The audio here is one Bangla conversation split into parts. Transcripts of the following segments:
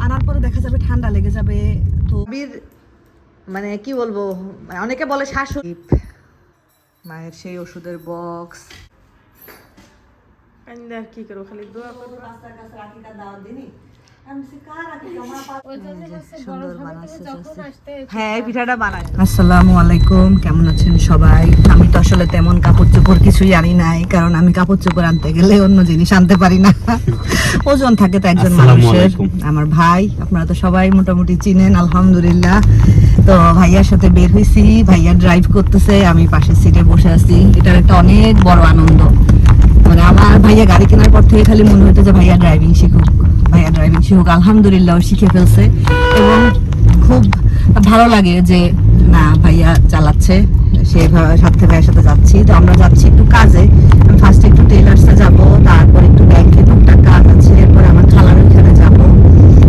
আনার পরে দেখা যাবে ঠান্ডা লেগে যাবে তো বীর মানে কি বলব মানে অনেকে বলে শাশুড়ি মায়ের সেই ওষুধের বক্স আর কি করব খালি দোয়া করব। হ্যাঁ এই পিঠাটা বানাই আসসালামু আলাইকুম কেমন আছেন সবাই? আসলে তেমন কাপড় চোপড় কিছুই আনি নাই কারণ আমি কাপড় চোপড় আনতে গেলে অন্য জিনিস আনতে পারি না। ওজন থাকে তো একজন মানুষের। আমার ভাই আপনারা তো সবাই মোটামুটি চিনেন আলহামদুলিল্লাহ। তো ভাইয়ার সাথে বের হয়েছি ভাইয়া ড্রাইভ করতেছে আমি পাশের সিটে বসে আছি। এটার একটা অনেক বড় আনন্দ। মানে আমার ভাইয়া গাড়ি কেনার পর থেকে খালি মনে হতো যে ভাইয়া ড্রাইভিং শিখুক। ভাইয়া ড্রাইভিং শিখুক আলহামদুলিল্লাহ শিখে ফেলছে। এবং খুব ভালো লাগে যে না ভাইয়া চালাচ্ছে। সে ভা- সাথে ভাইয়ের সাথে যাচ্ছি। তো আমরা যাচ্ছি একটু কাজে। ফার্স্টে একটু টেলার্সে যাব, তারপর একটু ব্যাংকে টুকটাক কাজ আছে, এরপর আমার খালার ওইখানে যাব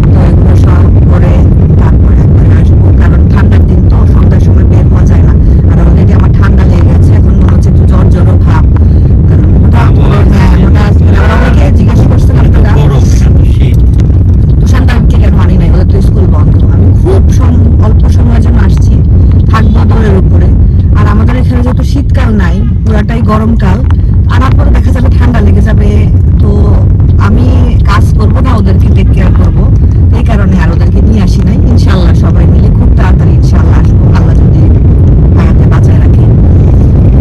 তো এগুলো সব করে তারপর একবারে আসব কারণ ঠান্ডার দিন তো সন্ধ্যার সময় বের হওয়া যায় না আর অলরেডি আমার ঠান্ডা লেগে গেছে এখন মনে হচ্ছে একটু জ্বর জ্বরও ভাব কারণ হঠাৎ করে হ্যাঁ হঠাৎ করে আবার অনেকে জিজ্ঞেস করছে আপনারা গরম এত শীত তুষারটা আজকে কেন আনি নাই ওদের তো স্কুল বন্ধ আমি খুব সম- অল্প সময়ের জন্য আসছি থাকব দৌড়ের উপরে আর আমাদের এখানে যেহেতু শীতকাল নাই পুরাটাই গরমকাল আনার পরে দেখা যাবে ঠান্ডা লেগে যাবে তো আমি কাজ করব না ওদেরকে টেক কেয়ার করব এই কারণে আর ওদেরকে নিয়ে আসি নাই ইনশাল্লাহ সবাই মিলে খুব তাড়াতাড়ি ইনশাল্লাহ আসব আল্লাহ যদি হায়াতে বাঁচায় রাখে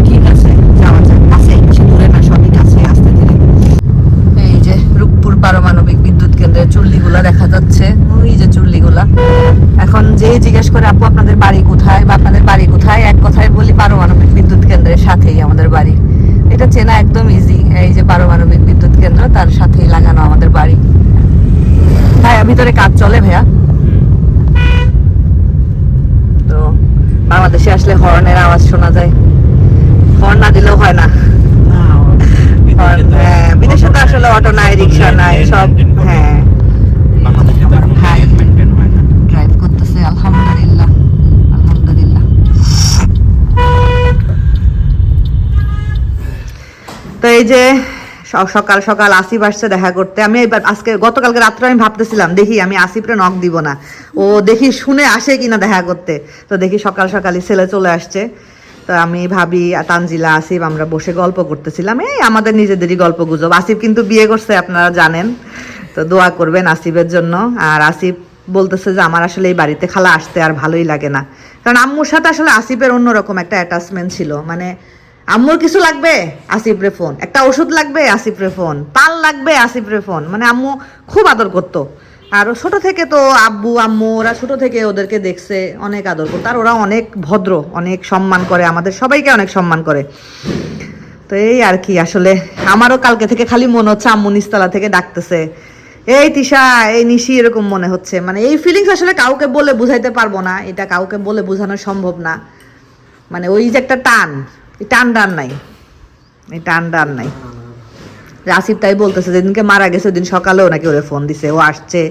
ঠিক আছে যাওয়া যাক কাছে বেশি দূরে না সবই কাছে আসতে ধীরে এই যে রূপপুর পারমাণবিক বিদ্যুৎ কেন্দ্রের চুল্লিগুলা দেখা যাচ্ছে ওই যে চুল্লিগুলা এখন যে জিজ্ঞেস করে আপু আপনাদের বাড়ি কোথায়? বা আপনাদের বাড়ি কোথায়? এক কথায় বলি পারমাণবিক বিদ্যুৎ কেন্দ্রের সাথেই আমাদের বাড়ি। এটা চেনা একদম ইজি এই যে পারমাণবিক বিদ্যুৎ কেন্দ্র তার সাথেই লাগানো আমাদের বাড়ি। ভাইয়া ভিতরে কাজ চলে ভাইয়া? তো বাংলাদেশে আসলে হর্নের আওয়াজ শোনা যায়। হর্ন না দিলেও হয় না। হ্যাঁ, বিদেশে তো আসলে অটো নাই রিক্সা নাই সব হ্যাঁ বাংলাদেশে তো এখন হ্যাঁ। মেনটেন হয় না ড্রাইভ করতেছে আলহামদুলিল্লাহ আলহামদুলিল্লাহ তো এই যে সকাল সকাল আসিফ আসছে দেখা করতে। আমি এবার আজকে গতকালকে রাত্রে আমি ভাবতেছিলাম, দেখি, আমি আসিফরে নক দিব না। ও দেখি শুনে আসে কিনা দেখা করতে। তো দেখি সকাল সকালই ছেলে চলে আসছে। তো আমি ভাবি, তানজিলা, আসিফ, আমরা বসে গল্প করতেছিলাম। এই আমাদের নিজেদেরই গল্প গুজব। আসিফ কিন্তু বিয়ে করছে, আপনারা জানেন। তো দোয়া করবেন আসিফের জন্য। আর আসিফ বলতেছে যে, আমার আসলে এই বাড়িতে খালা আসতে আর ভালোই লাগে না। কারণ আম্মুর সাথে আসলে আসিফের অন্যরকম একটা অ্যাটাচমেন্ট ছিল। মানে আম্মুর কিছু লাগবে? আসিফ রে ফোন। একটা ওষুধ লাগবে? আসিফ রে ফোন। পাল লাগবে? আসিফ রে ফোন। মানে আম্মু খুব আদর করতো। আর ছোট থেকে তো আব্বু, আম্মু, ওরা ছোট থেকে ওদেরকে দেখছে, অনেক আদর করতো। আর ওরা অনেক ভদ্র, অনেক সম্মান করে আমাদের সবাইকে অনেক সম্মান করে। তো এই আর কি, আসলে আমারও কালকে থেকে খালি মনে হচ্ছে আম্মু নিস্তলা থেকে ডাকতেছে। এই তিশা, এই নিশি এরকম মনে হচ্ছে। মানে এই ফিলিংস আসলে কাউকে বলে বুঝাইতে পারব না। এটা কাউকে বলে বোঝানো সম্ভব না। মানে ওই যে একটা টান। টান টান নাই। এই টান টান নাই। রাসিফ তাই বলতেছে যেদিনকে মারা গেছে ওদিন সকালেও নাকি ওরে ফোন দিছে। ও আসছে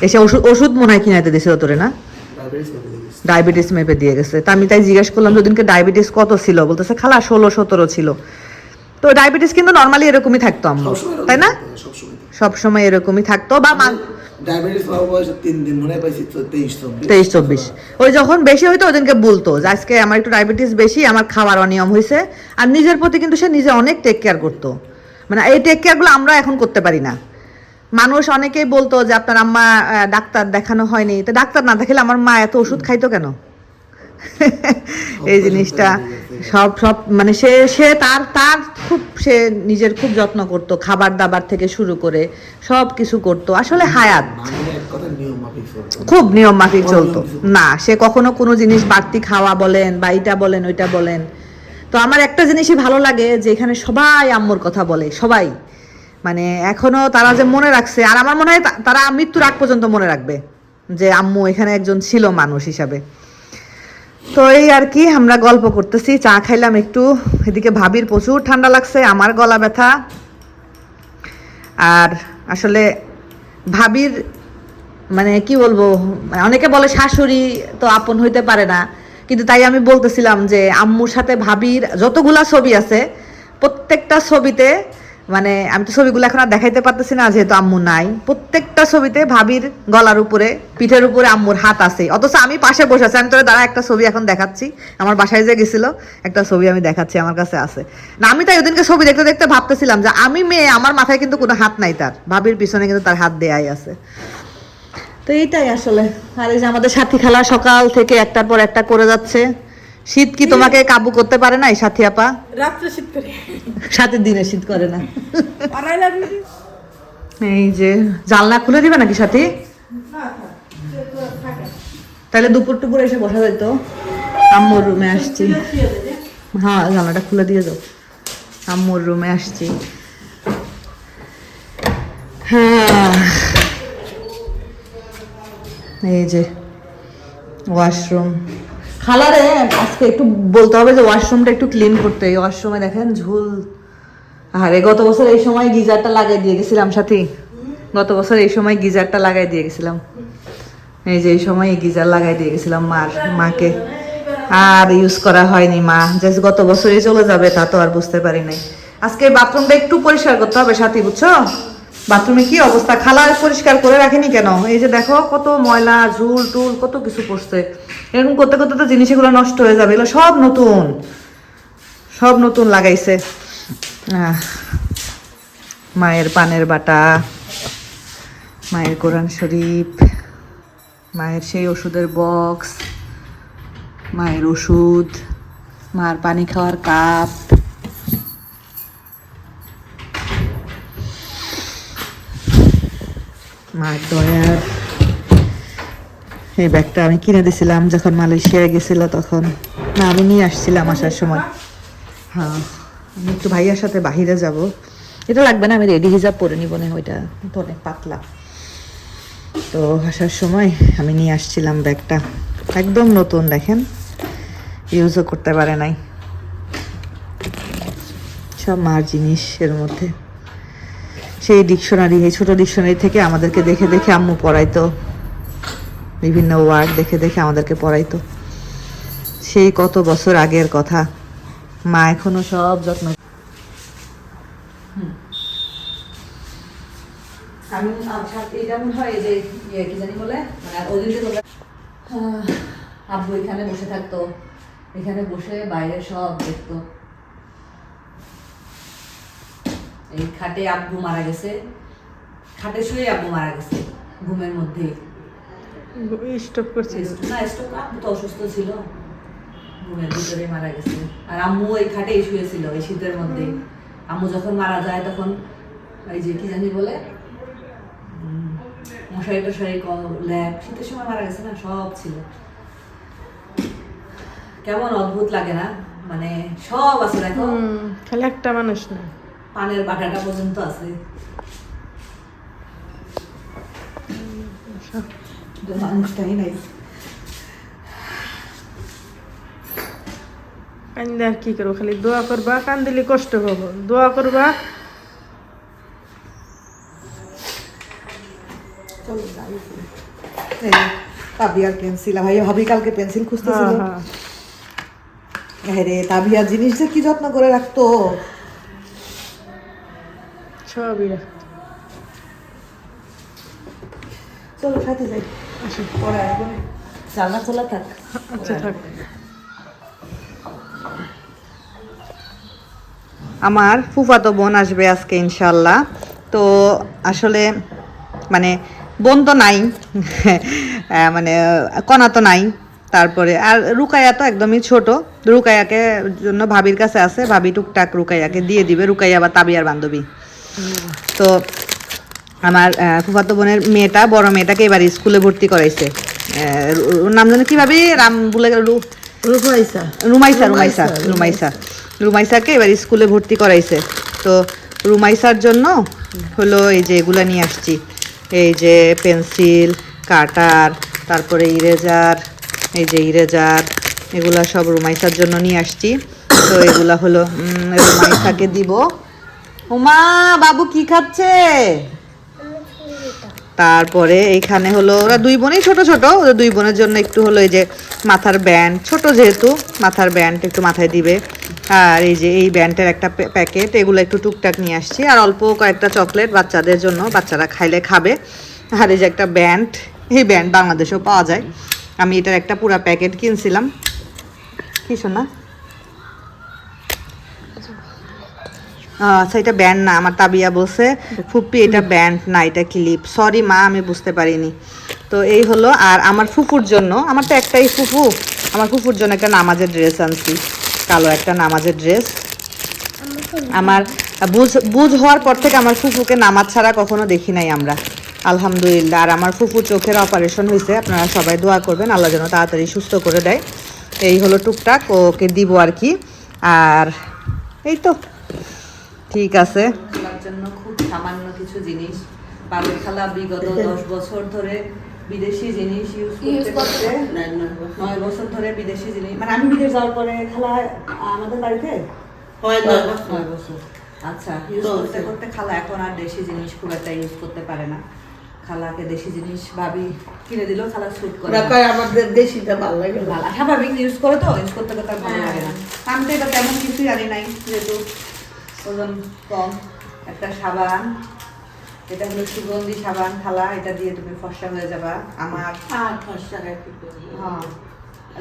এসে ওষুধ ওষুধ মনে হয় কিনাইতে দিছিল তোরে না? ডায়াবেটিস মেপে দিয়ে গেছে। তা আমি তাই জিজ্ঞেস করলাম যে ওদিনকে ডায়াবেটিস কত ছিল? বলতেছে খালা ষোলো সতেরো ছিল। তো ডায়াবেটিস কিন্তু নর্মালি এরকমই থাকতো আম্মু তাই না? সব সময় এরকমই থাকতো বা মা- তেইশ, চব্বিশ। ওই যখন বেশি বলতো যে আজকে আমার একটু ডায়াবেটিস বেশি, আমার খাওয়ার অনিয়ম হয়েছে আর নিজের প্রতি কিন্তু সে নিজে অনেক টেক কেয়ার করতো। মানে এই টেক কেয়ারগুলো আমরা এখন করতে পারি না। মানুষ অনেকেই বলতো যে আপনার আম্মা ডাক্তার দেখানো হয়নি। তো ডাক্তার না দেখালে আমার মা এত ওষুধ খাইতো কেন? এই জিনিসটা সব সব মানে সে সে তার তার খুব সে নিজের খুব যত্ন করতো খাবার দাবার থেকে শুরু করে সব কিছু করতো। আসলে হায়াত। মানে চলতো। খুব নিয়ম মাফিক চলতো। না সে কখনো কোনো জিনিস বাড়তি খাওয়া বলেন বা এইটা বলেন ওইটা বলেন। তো আমার একটা জিনিসই ভালো লাগে যে এখানে সবাই আম্মুর কথা বলে সবাই। মানে এখনও তারা যে মনে রাখছে আর আমার মনে হয় তারা মৃত্যুর আগ পর্যন্ত মনে রাখবে যে আম্মু এখানে একজন ছিল মানুষ হিসাবে। তো এই আর কি, আমরা গল্প করতেছি, চা খাইলাম একটু, এদিকে ভাবির প্রচুর ঠান্ডা লাগছে, আমার গলা ব্যথা। আর আসলে ভাবির মানে কি বলব, অনেকে বলে শাশুড়ি তো আপন হইতে পারে না, কিন্তু তাই আমি বলতেছিলাম যে আম্মুর সাথে ভাবির যতগুলা ছবি আছে, প্রত্যেকটা ছবিতে মানে আমি তো ছবিগুলো এখন আর দেখাইতে পারতেছি না, যেহেতু আম্মু নাই। প্রত্যেকটা ছবিতে ভাবির গলার উপরে, পিঠের উপরে আম্মুর হাত আছে। অথচ আমি পাশে বসে আছি, আমি তোর দ্বারা একটা ছবি এখন দেখাচ্ছি। আমার বাসায় যে গেছিল, একটা ছবি আমি দেখাচ্ছি, আমার কাছে আছে। না, আমি তাই ওদিনকে ছবি দেখতে দেখতে ভাবতেছিলাম যে আমি মেয়ে, আমার মাথায় কিন্তু কোনো হাত নাই তার। ভাবির পিছনে কিন্তু তার হাত দেয়াই আছে। তো এইটাই আসলে। আর এই যে আমাদের সাথী খেলা সকাল থেকে একটার পর একটা করে যাচ্ছে। শীত কি তোমাকে কাবু করতে পারে না এই সাথী আপা? রাত্রে শীত করে। সাথের দিনে শীত করে না। এই যে জানলা খুলে দিবে নাকি সাথী? তাহলে দুপুর টুপুর এসে বসা যেত আম্মুর রুমে আসছি। হ্যাঁ জানলাটা খুলে দিয়ে যাও। আম্মুর রুমে আসছি। হ্যাঁ। এই যে ওয়াশরুম। খালারে আজকে একটু বলতে হবে যে ওয়াশরুমটা একটু ক্লিন করতে, এই ওয়াশরুমে দেখেন ঝুল। আরে, গত বছর এই সময় গিজারটা লাগাই দিয়ে গেছিলাম, সাথী। গত বছর এই সময় গিজারটা লাগাই দিয়ে গেছিলাম। এই যে এই সময় এই গিজার লাগাই দিয়ে গেছিলাম মার, মাকে। আর ইউজ করা হয়নি মা। জাস্ট গত বছরই চলে যাবে, তা তো আর বুঝতে পারি নাই। আজকে বাথরুমটা একটু পরিষ্কার করতে হবে, সাথী, বুঝছ? বাথরুমে কি অবস্থা? খালা পরিষ্কার করে রাখেনি কেন? এই যে দেখো, কত ময়লা, ঝুল, টুল, কত কিছু পড়ছে। এরকম করতে করতে তো জিনিস এগুলো নষ্ট হয়ে যাবে। এগুলো সব নতুন। সব নতুন লাগাইছে। মায়ের পানের বাটা, মায়ের কোরআন শরীফ, মায়ের সেই ওষুধের বক্স, মায়ের ওষুধ, মার পানি খাওয়ার কাপ। মায়ের দয়ার এই ব্যাগটা আমি কিনে দিছিলাম যখন মালয়েশিয়ায় গেছিল তখন। না, আমি নিয়ে আসছিলাম আসার সময়। হ্যাঁ আমি একটু ভাইয়ার সাথে বাহিরে যাব। এটা লাগবে না, আমি রেডি হিজাব পরে নিব, না ওইটা তো অনেক পাতলা। তো আসার সময় আমি নিয়ে আসছিলাম ব্যাগটা। একদম নতুন, দেখেন। ইউজও করতে পারে নাই। সব মার জিনিস এর মধ্যে। সেই ডিকশনারি, এই ছোটো ডিকশনারি থেকে আমাদেরকে দেখে দেখে আম্মু পড়াইতো। বিভিন্ন ওয়ার্ড দেখে দেখে আমাদেরকে পড়াইতো। সেই কত বছর আগের কথা। মা এখনও সব যত্ন আমি মনে হয় যে ইয়ে কি বলে মানে আব্বু এখানে বসে থাকতো, এখানে বসে বাইরে সব দেখতো। এই খাটে আব্বু মারা গেছে, খাটে শুয়ে আব্বু মারা গেছে, ঘুমের মধ্যেই। স্টপ করছি না স্ট্রোক আব্বু তো অসুস্থ ছিল। ঘুমের ভিতরে মারা গেছে। আর আম্মু ওই খাটেই শুয়েছিল এই শীতের মধ্যে। আম্মু যখন মারা যায় তখন এই যে কি জানি বলে মশারি টশারি ল্যাপ শীতের সময় মারা গেছে না সব ছিল। কেমন অদ্ভুত লাগে না? মানে সব আছে দেখো। খালি একটা মানুষ না। পানের বাটাটা পর্যন্ত আছে। মানুষটাই নাই কান্দে আর কি করব? খালি দোয়া করবা কান্দিলে কষ্ট পাবো। দোয়া করবা। তাবিয়ার পেন্সিল ভাই ভাবি কালকে পেন্সিল খুঁজতেছিল। হ্যাঁ হ্যাঁ। রে তাবিয়ার জিনিস যে কি যত্ন করে রাখতো? সবই রাখতো। চলো সাথে যাই। জানলা খোলা থাক। আচ্ছা থাক। আমার ফুফাতো বোন আসবে আজকে ইনশাল্লাহ তো আসলে মানে বোন তো নাই। মানে কণা তো নাই। তারপরে আর রুকাইয়া তো একদমই ছোট। রুকাইয়াকে জন্য ভাবির কাছে আছে। ভাবি টুকটাক রুকাইয়াকে দিয়ে দিবে। রুকাইয়া বা তাবিয়ার বান্ধবী। তো আমার ফুফাতো বোনের মেয়েটা বড় মেয়েটাকে এবার স্কুলে ভর্তি করাইছে। ওর নাম জানো কি ভাবি রাম বলে গেল রুমাইসা। রুমাইসা রুমাইসা রুমাইসাকে এবার স্কুলে ভর্তি করাইছে। তো রুমাইসার জন্য হলো এই যে এগুলা নিয়ে আসছি। এই যে পেন্সিল কাটার তারপরে ইরেজার এই যে ইরেজার এগুলা সব রুমাইসার জন্য নিয়ে আসছি। তো এগুলা হলো রুমাইসাকে দিব। উমা বাবু কি খাচ্ছে? তারপরে এইখানে হলো ওরা দুই বোনই ছোট ছোট, ওদের দুই বোনের জন্য একটু হলো এই যে মাথার ব্যান্ড ছোট যেহেতু, মাথার ব্যান্ড একটু মাথায় দিবে। আর এই যে এই ব্যান্ডের একটা প্যা- প্যাকেট এগুলো একটু টুকটাক নিয়ে আসছি। আর অল্প কয়েকটা চকলেট বাচ্চাদের জন্য, বাচ্চারা খাইলে খাবে। আর এই যে একটা ব্যান্ড এই ব্যান্ড বাংলাদেশেও পাওয়া যায়। আমি এটার একটা পুরা প্যাকেট কিনছিলাম। কি শোনা আচ্ছা এটা ব্যান্ড না আমার তাবিয়া বলছে। ফুপি এটা ব্যান্ড না এটা ক্লিপ সরি মা আমি বুঝতে পারিনি। তো এই হলো আর আমার ফুফুর জন্য আমার তো একটাই ফুফু। আমার ফুফুর জন্য একটা নামাজের ড্রেস আনছি। কালো একটা নামাজের ড্রেস আমার বুঝ বুঝ হওয়ার পর থেকে আমার ফুফুকে নামাজ ছাড়া কখনো দেখি নাই আমরা। আলহামদুলিল্লাহ। আর আমার ফুফুর চোখের অপারেশন হয়েছে আপনারা সবাই দোয়া করবেন আল্লাহ যেন তাড়াতাড়ি সুস্থ করে দেয়। এই হলো টুকটাক ওকে দিব আর কি। আর এই তো। ঠিক আছে। জন্য খুব সামান্য কিছু জিনিস। বাবুর খালা বিগত দশ বছর ধরে বিদেশি জিনিস ইউজ করতে নয় বছর। ধরে বিদেশি জিনিস। মানে আমি বিদেশ যাওয়ার পরে খালা আমাদের বাড়িতে? নয় বছর। আচ্ছা ইউজ করতে করতে খালা এখন আর দেশি জিনিস খুব একটা ইউজ করতে পারে না। খালাকে দেশি জিনিস ভাবি কিনে দিল খালা স্যুট করে না। আমাদের দেশিটা ভালো লাগে ভালো। স্বাভাবিক ইউজ করে তো ইউজ করতে করতে ভালো লাগে না। আমি তো এটা তেমন কিছুই আনি নাই যেহেতু ওজন কম একটা সাবান এটা হলো সুগন্ধি সাবান খালা এটা দিয়ে তুমি ফর্সা হয়ে যাবা। আমার হ্যাঁ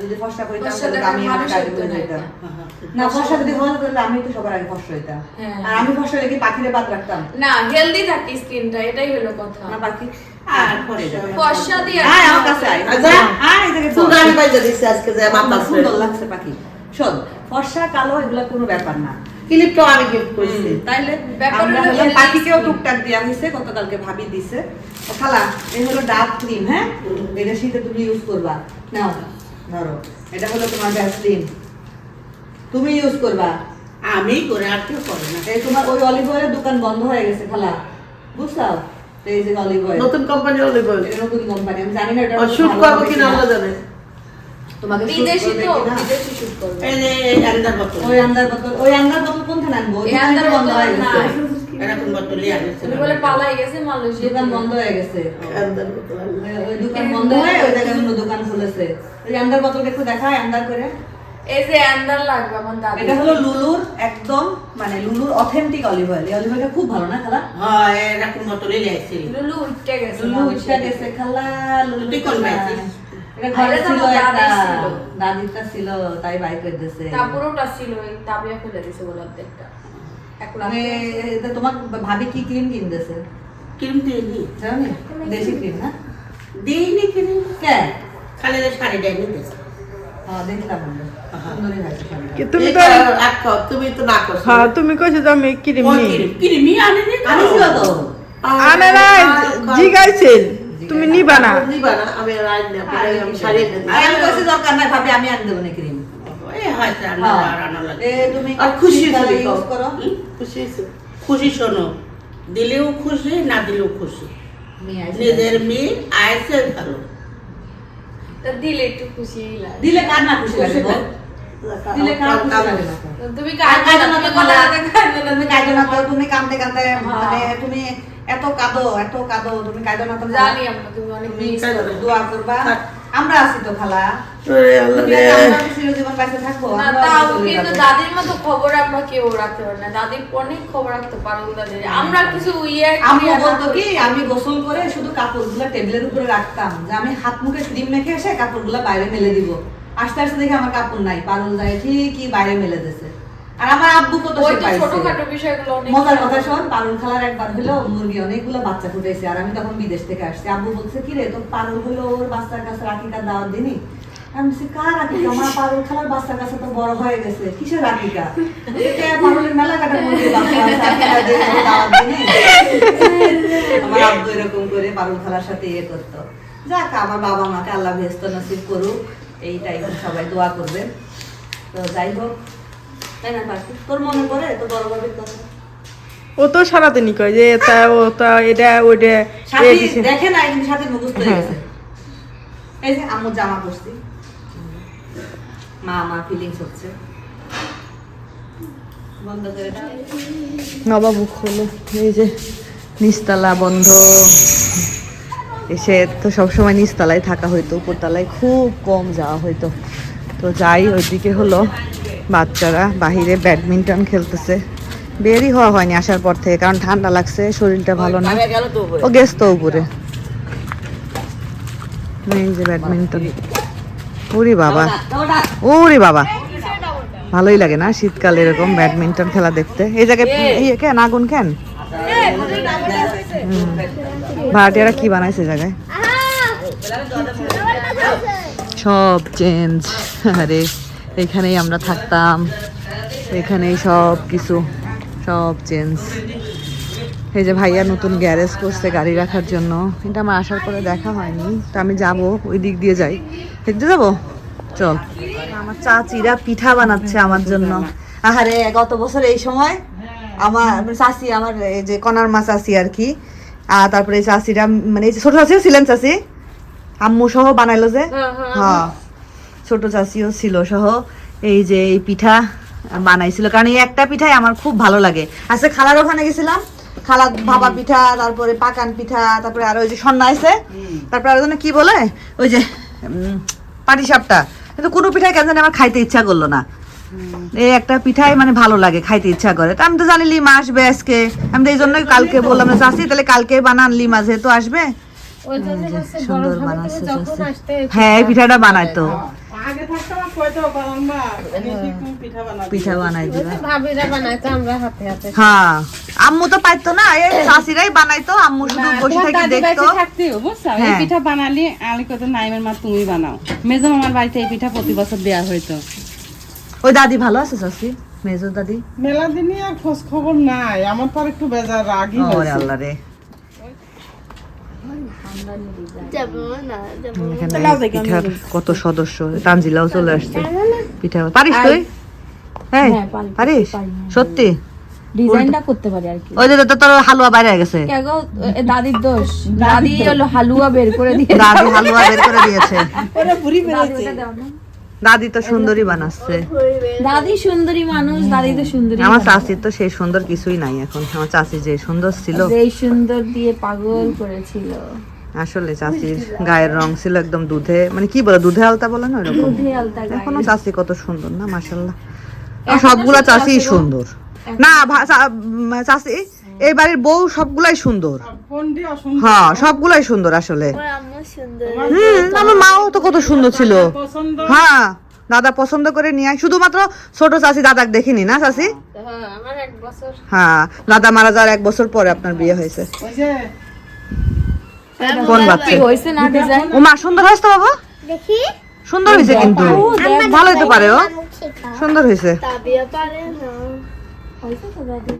যদি ফর্সা করিতাম তাহলে আমি যেতাম না ফর্সা যদি হওয়া তাহলে আমি তো সবার আগে ফর্সা হইতাম। হ্যাঁ। আর আমি ফর্সা লেগে পাখিরে বাদ রাখতাম। না হেলদি থাকে স্কিনটা এটাই হলো কথা। না পাখি ফর্সা দিয়ে হ্যাঁ আমার কাছে আয়। এই দেখে সুন্দর আমি পাইতে দিচ্ছি আজকে যে মাথা সুন্দর লাগছে পাখি। শোন ফর্সা কালো এগুলা কোনো ব্যাপার না। ক্লিপটাও আমি গিফট করছি। তাইলে ব্যাপার আমরা হলো পাখিকেও টুকটাক দেওয়া হয়েছে গতকালকে ভাবি দিছে। খালা এই হলো ডাব ক্রিম হ্যাঁ? এটা শীতে তুমি ইউজ করবা। নাও ধরো। এটা হলো তোমার ভ্যাসলিন তুমি ইউজ করবা। আমি করে আর কেউ করে না। এই তোমার ওই অলিভ অয়েলের দোকান বন্ধ হয়ে গেছে খালা। বুঝছ? এই যে অলিভ অয়েল নতুন কোম্পানি অলিভ অয়েল নতুন কোম্পানি আমি জানি না এটা শুট করব কিনা। আল্লাহ জানে। তোমাকে বিদেশি তো বিদেশি শুট করবে। এই যে আন্দার বোতল। ওই আন্দার বোতল ওই আন্দার বোতল কোনখানে আনব? এই আন্দার বন্ধ বোতল না। এরকম বোতলই আনিছে তুমি বলে পালাই গেছে মালয়েশিয়া। দোকান বন্ধ হয়ে গেছে। আন্দার বোতল ওই- ওই দোকান বন্ধ হয়ে ওই জায়গায় অন্য দোকান খুলেছে। ওই আন্দার বোতল একটু দেখায় আন্দার করে। এই যে আন্দার লাগবে আমার দাদা এটা হলো লুলুর একদম মানে লুলুর অথেন্টিক অলিভ অয়েল অলিভ অয়েলটা খুব ভালো না খালা? হ্যাঁ এরকম বোতলই লাইছে লুলু উঠতে গেছে লুলু উঠটা গেছে। খালা লুলু তুই কোন পাইছিস? ছিল তাই বাই করে ছিল তাবিয়া দিছে মানে তোমার ভাবি কি ক্রিম কিনতেছে? ক্রিম দিয়ে দি দেশি ক্রিম না? দিইনি ক্রিম। কে? খালি শাড়ি দেয় নিতেছে হ্যাঁ। তুমি তো তুমি তো না তুমি কইছো যে আমি কিরিম আনে না জিগাইছিল। তুমি নিবা না নিবা না আমি রাজ না পরে আমি শাড়ি এনে দিই। আমি কইছি দরকার নাই ভাবি আমি আনি দেবো না ক্রিম এই হয়তো আনা হ্যাঁ। আর আনা লাগে এ তুমি আর খুশি করো খুশি। খুশি শোনো দিলেও খুশি না দিলেও খুশি। নিজের মেয়ে ভালো তা দিলে একটু খুশি লাগে দিলে কার না খুশি লাগে বল? দিলে কার খুশি লাগে তুমি আর কাঁদো না না তো তুমি খালা। কাঁদো কাঁদো না তুমি হ্যাঁ। মানে তুমি এত কাঁদো এত কাঁদো তুমি কাঁদো না তো জানি আমরা তুমি অনেক মিস করো। দোয়া করবা। আমরা আছি তো খালা। ওরে আল্লাহ রে। আমরা তো চিরজীবন বাইসে থাকব না তাও কিন্তু দাদির মতো খবর আমরা কেউ রাখতে পারি না। দাদির অনেক খবর রাখতে পারো দাদির আমরা কিছু ইয়ে আম্মু বলতো কি আমি গোসল করে শুধু কাপড়গুলো টেবিলের উপরে রাখতাম যে আমি হাত মুখে ক্রিম মেখে এসে কাপড়গুলো বাইরে মেলে দিব। আস্তে আস্তে দেখি আমার কাপড় নাই পারুল যায় ঠিকই বাইরে মেলে দিছে। আর আমার আব্বু কত তো ছোটখাটো বিষয়গুলো মজার কথা শোন পারুল খালার একবার হলো মুরগি অনেকগুলো বাচ্চা ফুটেছে আর আমি তখন বিদেশ থেকে আসছি। আব্বু বলছে কি রে তোর পারুল হলো ওর বাচ্চার কাছে রাখিকার দাওয়াত দিনি? আমি বলছি কার আমার পারুল খালার বাচ্চার কাছে তো বড় হয়ে গেছে। কিসের পারুলের মেলা কাটা মুরগির বাচ্চা আছে, রাখিকার দিয়ে ওর দাওয়াত দিনি?" আমার আব্বু এরকম করে পারুল খালার সাথে ইয়ে করতো। যাক আমার বাবা মাকে আল্লাহ ভেস্ত নসিব করুক এইটাই সবাই দোয়া করবেন। তো যাই হোক? তোর মনে পড়ে? তো বড় বাবির কথা। ও তো সারাদিনই কয় যে ও তা এটা ওইটা। দেখে কিন্তু সাথে মুখস্থ হয়ে হ্যাঁ। গেছে। এই যে আম্মু জামা পরছি। মা আমার ফিলিংস হচ্ছে। বন্ধ নবাবু হলো এই যে নিচতলা বন্ধ। এসে তো সবসময় নিচতলায় থাকা হইতো উপরতলায় খুব কম যাওয়া হইতো। তো যাই ওইদিকে হলো। বাচ্চারা বাহিরে ব্যাডমিন্টন খেলতেছে। বেরই হওয়া হয়নি আসার পর থেকে কারণ ঠান্ডা লাগছে শরীরটা ভালো না। ও গেছ তো উপরে যে ব্যাডমিন্টন। ওরে বাবা। ওরে বাবা। ভালোই লাগে না শীতকালে এরকম ব্যাডমিন্টন খেলা দেখতে? এই জায়গায় ইয়ে কেন আগুন কেন? হুম। ভাড়াটিয়ারা কি বানাইছে জায়গায়? সব চেঞ্জ আরে। এখানেই আমরা থাকতাম। এখানেই সব কিছু সব চেঞ্জ এই যে ভাইয়া নতুন গ্যারেজ করছে গাড়ি রাখার জন্য। কিন্তু আমার আসার পরে দেখা হয়নি। তো আমি যাব ওই দিক দিয়ে যাই। দেখতে যাব? চল। আমার চাচিরা পিঠা বানাচ্ছে আমার জন্য। আহারে গত বছর এই সময় আমার চাচি আমার এই যে কনার মা চাচি আর কি। আর তারপরে চাচিরা মানে এই যে ছোট চাচিও ছিলেন চাচি? আম্মু সহ বানাইলো যে? হ্যাঁ ছোট চাচিও ছিল সহ এই যে এই পিঠা বানাইছিল। কারণ এই একটা পিঠাই আমার খুব ভালো লাগে। আজকে খালার ওখানে গেছিলাম। খালা ভাপা পিঠা তারপরে পাকান পিঠা তারপরে আর ওই যে সন্না আছে তারপরে আর কি বলে? ওই যে পাটি সাপটা। কিন্তু কোনো পিঠাই কেন জানি আমার খাইতে ইচ্ছা করল না। এই একটা পিঠাই মানে ভালো লাগে খাইতে ইচ্ছা করে। তা আমি তো জানি লিমা আসবে আজকে। আমি তো এই জন্যই কালকে বললাম যে চাষি তাহলে কালকে বানান লিমা যেহেতু আসবে। সুন্দর বানাচ্ছে হ্যাঁ এই পিঠাটা বানাইতো পিঠা বানাই দিবে। হ্যাঁ আম্মু তো পাইতো না এই শাশিরাই বানাইতো আম্মু শুধু বসে থেকে দেখতো। এই হ্যাঁ। পিঠা বানালি আমি কত নাইমের মা তুমি বানাও। মেজো মামার বাড়িতে এই পিঠা প্রতি বছর দেওয়া হইতো। ওই দাদি ভালো আছে শাশি মেজো দাদি? মেলা দিনই আর খোঁজ খবর নাই আমার পর একটু বেজার রাগই ওরে আল্লাহ রে। এখানে পিঠার কত সদস্য তানজিলাও চলে আসছে। পিঠা পারিস তুই? হ্যাঁ পারিস? সত্যি? ডিজাইনটা করতে পারি আর কি। ওই যে তোর হালুয়া বাইরে গেছে। দাদির দোষ। দাদি হলো হালুয়া বের করে দিয়ে দাদি হালুয়া বের করে দিয়েছে। ওরা বুড়ি বেড়েছে দাদি তো সুন্দরী বানাচ্ছে। দাদি সুন্দরী মানুষ দাদি তো সুন্দরী আমার চাষির তো সেই সুন্দর কিছুই নাই এখন। আমার চাষি যে সুন্দর ছিল। এই সুন্দর দিয়ে পাগল করেছিল। আসলে চাষির গায়ের রং ছিল একদম দুধে মানে কি বলে দুধে আলতা বলে না ওরকম দুধে আলতা গায়ে। এখনও চাষি কত সুন্দর না মাসাল্লাহ সবগুলা চাষি সুন্দর। না চাষি এই বাড়ির বউ সবগুলাই সুন্দর। হ্যাঁ সবগুলাই সুন্দর আসলে। হুম আমার মাও তো কত সুন্দর ছিল। হ্যাঁ দাদা পছন্দ করে নিয়ে আয়। শুধুমাত্র ছোট চাষি দাদাকে দেখিনি না চাষি হ্যাঁ আমার এক বছর। হ্যাঁ দাদা মারা যাওয়ার এক বছর পরে আপনার বিয়ে হয়েছে। কোন বাচ্চা? হইছে না ডিজাইন? ও মা সুন্দর হয়েছে তো বাবা? দেখি। সুন্দর হইছে কিন্তু। ভালোই তো পারে ও। সুন্দর হয়েছে। তাবিয়া পারে না। হইছে তো দাদি?